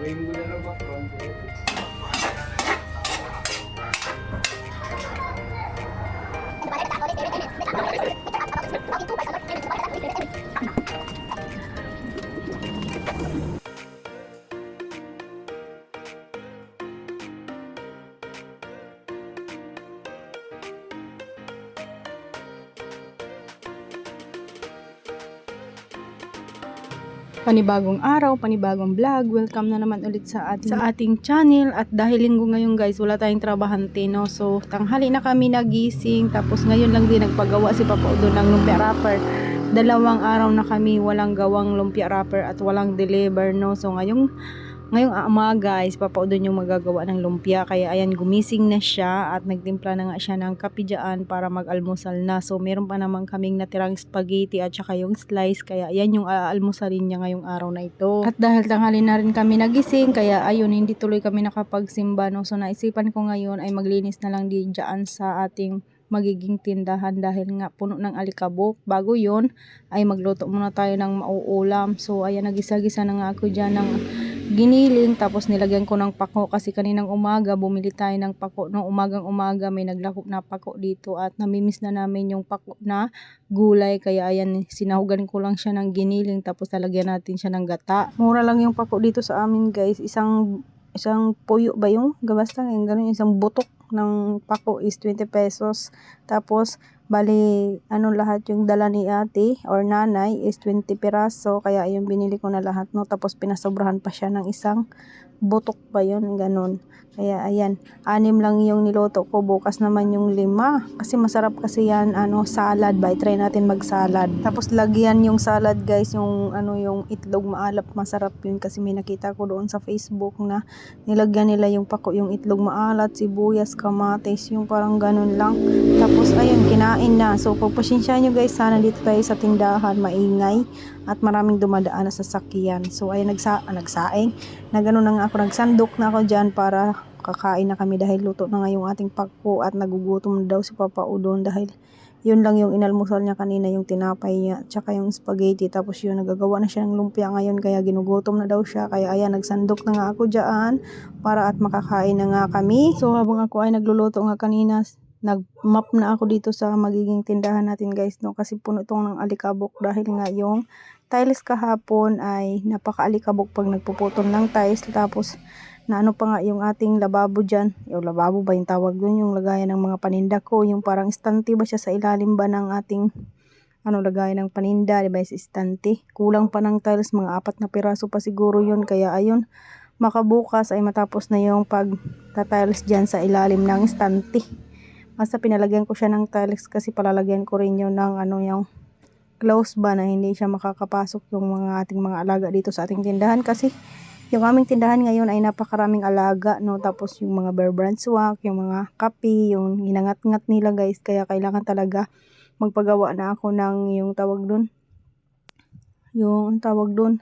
Gawin mo na lang panibagong araw, panibagong vlog. Welcome na naman ulit sa ating, sa ating channel. At dahil linggo ngayon guys, wala tayong trabahante, no? So, tanghali na kami nagising. Tapos ngayon lang din nagpagawa si Papa Udo ng lumpia wrapper. Dalawang araw na kami walang gawang lumpia wrapper at walang deliver, no? So, ngayong ngayong umaga guys, Papa Udo yung magagawa ng lumpia. Kaya ayan, gumising na siya at nagtimpla na nga siya ng kape dyan para mag-almusal na. So, meron pa naman kaming natirang spaghetti at saka yung slice. Kaya ayan yung aalmusalin niya ngayong araw na ito. At dahil tanghali na rin kami nagising, kaya ayun, hindi tuloy kami nakapagsimba. No? So, naisipan ko ngayon ay maglinis na lang din dyan sa ating magiging tindahan dahil nga puno ng alikabok. Bago yon ay magluto muna tayo ng mauulam. So, ayan, nagisa-gisa na nga ako dyan ng giniling tapos nilagyan ko ng pako kasi kaninang umaga bumili tayo ng pako. Nung umagang umaga may naglako na pako dito at namimiss na namin yung pako na gulay. Kaya ayan sinahugan ko lang siya ng giniling tapos talagyan natin siya ng gata. Mura lang yung pako dito sa amin guys. Isang isang puyo ba yung gabasta yung ganun isang butok ng pako is 20 pesos. Tapos bali ano lahat yung dala ni ate or nanay is 20 piraso. Kaya yung binili ko na lahat no? Tapos pinasobrahan pa siya ng isang butok pa yun ganun. Kaya ayan. Anim lang yung niloto ko. Bukas naman yung lima. Kasi masarap kasi yan ano salad. Ba try natin mag salad tapos lagyan yung salad guys yung ano yung itlog. Maalap masarap yun. Kasi may nakita ko doon sa facebook na nilagyan nila yung pako yung itlog. Maalat sibuyas kamatis yung parang ganun lang. Tapos ayun kinain na. So pagpasensya nyo guys sana dito tayo sa tindahan maingay at maraming dumadaan na sasakyan. So ayun nagsa ah, nagsaing. Na ganun na nga ako nagsandok na ako dyan para kakain na kami dahil luto na nga yung ating pako at nagugutom na daw si Papa Udon dahil yun lang yung inalmusal niya kanina yung tinapay niya tsaka yung spaghetti. Tapos yun nagagawa na siya ng lumpia ngayon kaya ginugutom na daw siya. Kaya ayan nagsandok na nga ako dyan para at makakain na nga kami. So habang ako ay nagluluto nga kanina nag-map na ako dito sa magiging tindahan natin guys no? Kasi puno itong ng alikabok dahil nga yung tiles kahapon ay napaka-alikabok pag nagpuputol ng tiles. Tapos na ano pa nga yung ating lababo dyan? Yung lababo ba yung tawag dun? Yung lagayan ng mga paninda ko? Yung parang istante ba siya sa ilalim ba ng ating ano lagayan ng paninda? Di ba is istante kulang pa ng tiles. Mga apat na piraso pa siguro yun. Kaya ayun makabukas ay matapos na yung pag tiles dyan sa ilalim ng istante basta pinalagyan ko siya ng tiles kasi palalagyan ko rin yun ng ano yung close ba na hindi siya makakapasok yung mga ating mga alaga dito sa ating tindahan. Kasi yung aming tindahan ngayon ay napakaraming alaga no? Tapos yung mga bear brand swak yung mga kape yung inangat-ngat nila guys. Kaya kailangan talaga magpagawa na ako ng yung tawag dun. Yung tawag dun.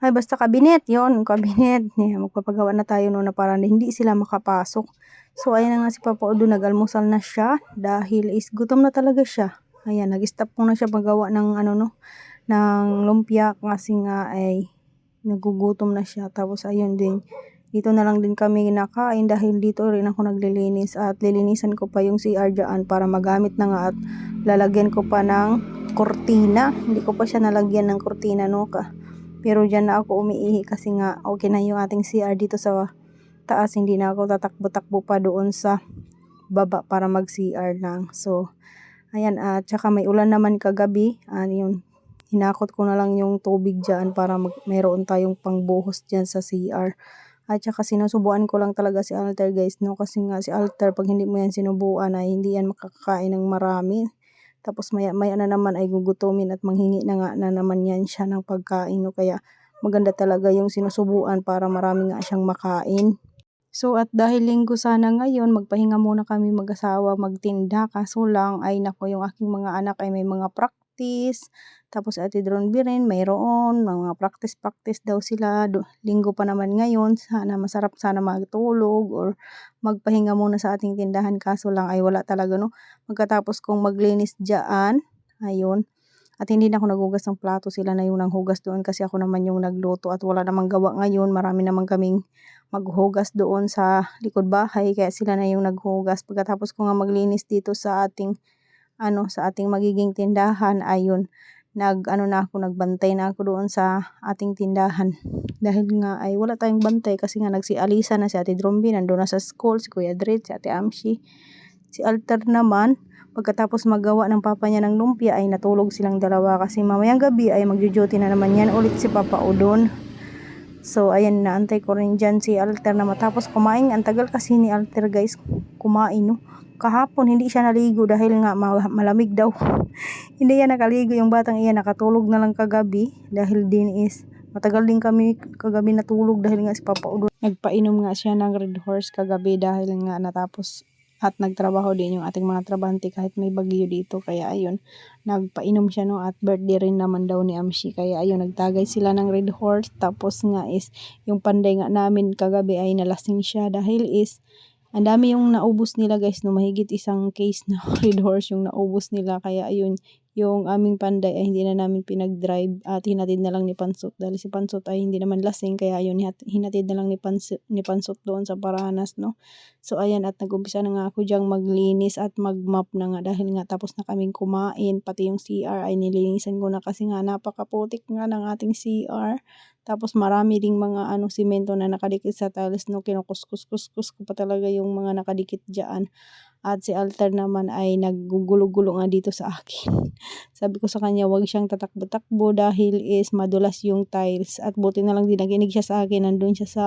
Ay basta kabinet. Yon kabinet. Yeah, magpapagawa na tayo no na para hindi sila makapasok. So ayan na nga si Papa Odo. Nagalmusal na siya dahil is gutom na talaga siya. Ayan nag-stop ko na siya magawa ng ano no ng lumpia. Kasi nga ay nagugutom na siya. Tapos ayun din. Dito na lang din kami nakain dahil dito rin ako naglilinis at lilinisan ko pa yung CR dyan para magamit na nga at lalagyan ko pa ng kortina hindi ko pa siya nalagyan ng kortina no ka? Pero dyan na ako umiihi kasi nga okay na yung ating CR dito sa taas. Hindi na ako tatakbo-takbo pa doon sa baba para mag CR lang. So ayan at saka may ulan naman kagabi. Ano yun hinakot ko na lang yung tubig dyan para mag, mayroon tayong pangbuhos dyan sa CR. At saka sinusubuan ko lang talaga si Alter guys, no? Kasi nga si Alter, pag hindi mo yan sinubuan ay hindi yan makakakain ng marami. Tapos maya, maya na naman ay gugutumin at manghingi na nga na naman yan siya ng pagkain, no? Kaya maganda talaga yung sinusubuan para marami nga siyang makain. So at dahil linggo sana ngayon, magpahinga muna kami mag-asawa, magtinda. Kaso lang ay nako yung aking mga anak ay may mga practice. Tapos Ate Dron rin, mayroon, mga practice-practice daw sila. Linggo pa naman ngayon, sana masarap sana magtulog or magpahinga muna sa ating tindahan. Kaso lang ay wala talaga no. Magkatapos kong maglinis dyan, ayun, At hindi na ako naghugas ng plato, sila na yung nanghugas doon kasi ako naman yung nagluto at wala namang gawa ngayon. Marami naman kaming maghugas doon sa likod bahay kaya sila na yung naghugas. Pagkatapos ko nga maglinis dito sa ating ano sa ating magiging tindahan ayun nag ano na ako nagbantay na ako doon sa ating tindahan dahil nga ay wala tayong bantay kasi nga nagsialisa na si Ate Dromby nandoon na sa school si Kuya Dred si Ate Amshi si Alter naman pagkatapos magawa ng papa niya ng lumpia ay natulog silang dalawa kasi mamayang gabi ay magjo-duty na naman yan ulit si Papa Udon So, ayan, naantay ko rin dyan si Alter na matapos kumain. Ang tagal kasi ni Alter, guys, kumain, no? Kahapon, hindi siya naligo dahil nga ma- malamig daw. hindi yan nakaligo yung batang iyan. Nakatulog na lang kagabi dahil din is matagal din kami kagabi natulog dahil nga si Papa Udo. Nagpainom nga siya ng Red Horse kagabi dahil nga natapos at nagtrabaho din yung ating mga trabahante kahit may bagyo dito. Kaya ayun, nagpainom siya no at birthday rin naman daw ni Amshi. Kaya ayun, nagtagay sila ng Red Horse. Tapos nga is yung panday nga namin kagabi ay nalasing siya dahil is ang dami yung naubos nila guys no? Mahigit isang case na Red Horse yung naubos nila. Kaya ayun yung aming panday ay hindi na namin pinag-drive at hinatid na lang ni Pansot. Dahil si Pansot ay hindi naman lasing kaya hihat- hinatid na lang ni Pansot, ni Pansot doon sa Paranas no? So ayan at nag-umpisa na nga ako diyang maglinis at mag-map na nga. Dahil nga tapos na kaming kumain pati yung CR ay nilinisan ko na kasi nga napakaputik nga ng ating CR tapos marami ding mga ano simento na nakadikit sa tiles no? Kinukuskus-kuskus ko pa talaga yung mga nakadikit diyan at si Alter naman ay naggugulo-gulo nga dito sa akin. Sabi ko sa kanya, wag siyang tatakbo-takbo dahil is madulas yung tiles. At buti na lang din naginig siya sa akin. Nandun siya sa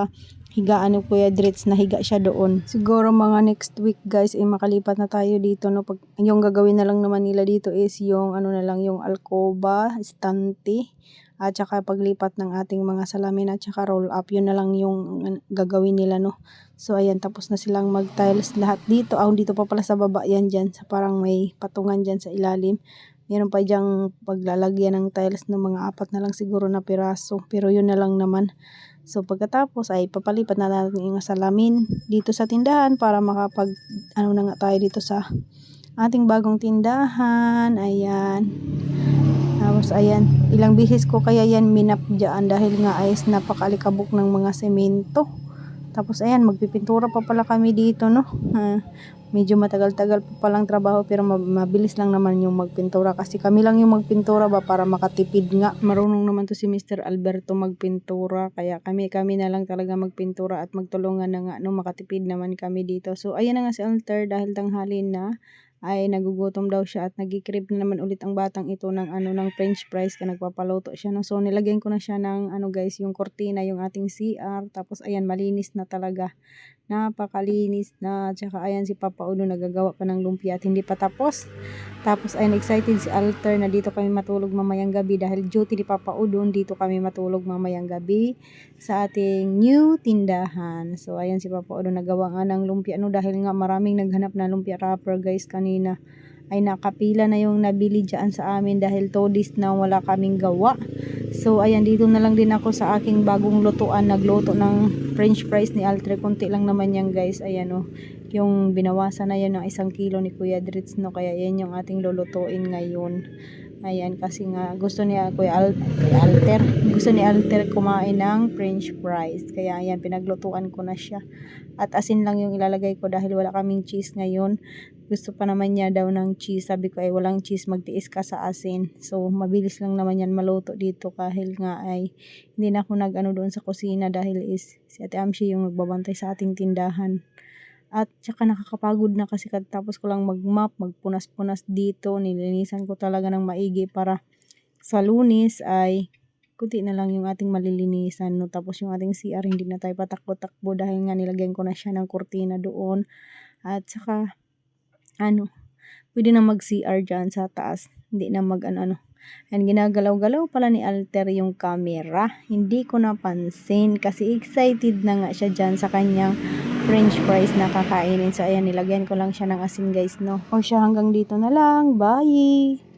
higaan ni Kuya Dritz na higa siya doon. Siguro mga next week guys ay makalipat na tayo dito no pag yung gagawin na lang naman nila dito is yung ano na lang yung alcoba, stante at saka paglipat ng ating mga salamin at saka roll up yun na lang yung ano, gagawin nila no. So ayan tapos na silang mag tiles lahat dito. Ah dito pa pala sa baba yan dyan sa parang may patungan dyan sa ilalim. Meron pa dyang paglalagyan ng tiles ng mga apat na lang siguro na piraso pero yun na lang naman. So pagkatapos ay papalipat na natin yung salamin dito sa tindahan para makapag ano na nga tayo dito sa ating bagong tindahan. Ayan. Tapos ayan, ilang bisis ko kaya yan minap dyan dahil nga ay napakalikabok ng mga semento. Tapos ayan, magpipintura pa pala kami dito no. Uh, medyo matagal-tagal pa palang trabaho pero mabilis lang naman yung magpintura kasi kami lang yung magpintura ba para makatipid nga. Marunong naman to si Mr. Alberto magpintura kaya kami kami na lang talaga magpintura at magtulungan na nga no makatipid naman kami dito. So ayan na nga si Alter dahil tanghali na ay nagugutom daw siya at nagikrib na naman ulit ang batang ito ng ano ng french fries kaya nagpapaluto siya no. So nilagyan ko na siya ng ano guys yung kortina yung ating CR tapos ayan malinis na talaga. Napakalinis na tsaka ayan si Papa Uno nagagawa pa ng lumpia at hindi pa tapos. Tapos ayan excited si Alter na dito kami matulog mamayang gabi dahil duty ni Papa Udon dito kami matulog mamayang gabi sa ating new tindahan. So ayan si Papa Udon nagawa nga ng lumpia no dahil nga maraming naghanap na lumpia wrapper guys kanina ay nakapila na yung nabili dyan sa amin dahil todis na wala kaming gawa. So ayan dito na lang din ako sa aking bagong lutuan. Nagluto ng french fries ni Altre. Konti lang naman yan guys. Ayan oh. yung binawasan na yan ng isang kilo ni Kuya Dritz no? Kaya yan yung ating lulutuin ngayon ayan kasi nga gusto niya Kuya, Al Alter gusto ni Alter kumain ng french fries kaya ayan pinaglutuan ko na siya at asin lang yung ilalagay ko dahil wala kaming cheese ngayon gusto pa naman niya daw ng cheese. Sabi ko ay walang cheese, magtiis ka sa asin. So, mabilis lang naman yan maluto dito kahil nga ay hindi na ako nag-ano doon sa kusina dahil is si Ate Amshi yung nagbabantay sa ating tindahan. At saka nakakapagod na kasi tapos ko lang mag-map, magpunas-punas dito. Nilinisan ko talaga ng maigi para sa lunis ay kunti na lang yung ating malilinisan. No? Tapos yung ating CR hindi na tayo patakbo-takbo dahil nga nilagyan ko na siya ng kurtina doon. At saka ano, pwede na mag-CR dyan sa taas. Hindi na mag ano, ano. And ginagalaw-galaw pala ni Alter yung camera. Hindi ko napansin kasi excited na nga siya dyan sa kanyang french fries na kakainin. So ayan, nilagyan ko lang siya ng asin guys, no. O siya hanggang dito na lang. Bye!